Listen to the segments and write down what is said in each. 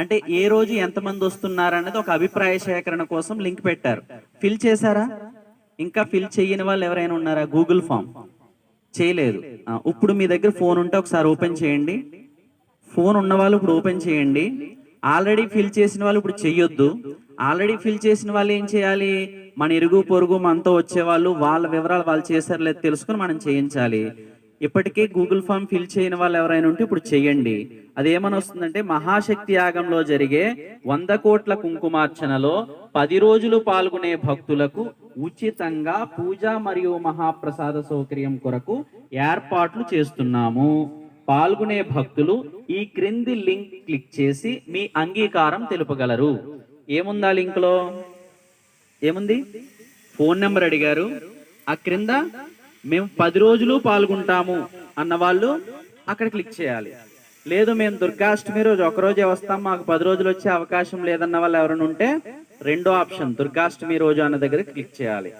అంటే ఏ రోజు ఎంతమంది వస్తున్నారు అనేది ఒక అభిప్రాయ సేకరణ కోసం లింక్ పెట్టారు. ఫిల్ చేశారా? ఇంకా ఫిల్ చేయని వాళ్ళు ఎవరైనా ఉన్నారా? Google form. చేయలేదు. ఇప్పుడు మీ దగ్గర ఫోన్ ఉంటే ఒకసారి ఓపెన్ చేయండి. ఫోన్ ఉన్న వాళ్ళు ఇప్పుడు ఓపెన్ చేయండి. ఆల్రెడీ ఫిల్ చేసిన వాళ్ళు ఇప్పుడు చెయ్యొద్దు. ఆల్రెడీ ఫిల్ చేసిన వాళ్ళు ఏం చేయాలి? మన ఇరుగు పొరుగు మనతో వచ్చే వాళ్ళు వాళ్ళ వివరాలు వాళ్ళు చేశారు లేదు తెలుసుకుని మనం చేయించాలి. ఇప్పటికే గూగుల్ ఫామ్ ఫిల్ చేయని వాళ్ళు ఎవరైనా ఉంటే ఇప్పుడు చేయండి అది వస్తుందంటే మహాశక్తి యాగంలో జరిగే వంద కోట్ల కుంకుమార్చనలో పది రోజులు పాల్గొనే భక్తులకు ఉచితంగా పూజ మరియు మహాప్రసాద సౌకర్యం కొరకు ఏర్పాట్లు చేస్తున్నాము. పాల్గొనే భక్తులు ఈ క్రింది లింక్ క్లిక్ చేసి మీ అంగీకారం తెలుపగలరు. ఏముందా లింక్లో ఏముంది? ఫోన్ నెంబర్ అడిగారు. ఆ క్రింద మేము పది రోజులు పాల్గొంటాము అన్న వాళ్ళు అక్కడ క్లిక్ చేయాలి. లేదు మేము దుర్గాష్టమి రోజు ఒక రోజే వస్తాం మాకు పది రోజులు వచ్చే అవకాశం లేదన్న వాళ్ళు ఎవరైనా ఉంటే రెండో ఆప్షన్ దుర్గాష్టమి రోజు అన్న దగ్గర క్లిక్ చేయాలి.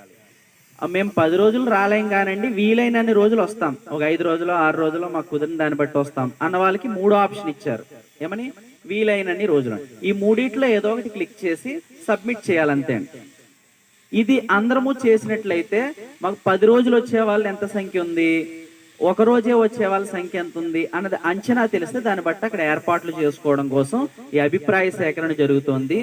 మేము పది రోజులు రాలేం కానండి వీలైనన్ని రోజులు వస్తాం. ఒక ఐదు రోజులు ఆరు రోజులు మాకు కుదిరిన దాన్ని బట్టి వస్తాం అన్న వాళ్ళకి మూడో ఆప్షన్ ఇచ్చారు. ఏమని? వీలైనన్ని రోజులు. ఈ మూడిట్లో ఏదో ఒకటి క్లిక్ చేసి సబ్మిట్ చేయాలంతే అండి. ఇది అందరము చేసినట్లయితే మాకు పది రోజులు వచ్చే వాళ్ళు ఎంత సంఖ్య ఉంది? ఒక రోజే వచ్చే వాళ్ళ సంఖ్య ఎంత ఉంది? అన్నది అంచనా తెలిస్తే దాన్ని బట్టి అక్కడ ఏర్పాట్లు చేసుకోవడం కోసం ఈ అభిప్రాయ సేకరణ జరుగుతోంది.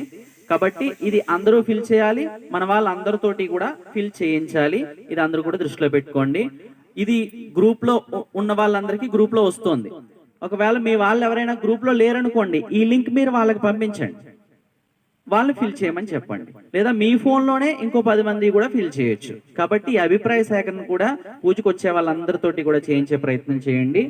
కాబట్టి ఇది అందరూ ఫిల్ చేయాలి. మన వాళ్ళందరితోటి కూడా ఫిల్ చేయించాలి. ఇది అందరూ కూడా దృష్టిలో పెట్టుకోండి. ఇది గ్రూప్లో ఉన్న వాళ్ళందరికీ గ్రూప్లో వస్తుంది. ఒకవేళ మీ వాళ్ళు ఎవరైనా గ్రూప్లో లేరనుకోండి ఈ లింక్ మీరు వాళ్ళకి పంపించండి. వాళ్ళు ఫిల్ చేయమని చెప్పండి. లేదా మీ ఫోన్లోనే ఇంకో పది మంది కూడా ఫిల్ చేయొచ్చు. కాబట్టి ఈ అభిప్రాయ సేకరణ కూడా పూజకొచ్చే వాళ్ళందరితోటి కూడా చేయించే ప్రయత్నం చేయండి.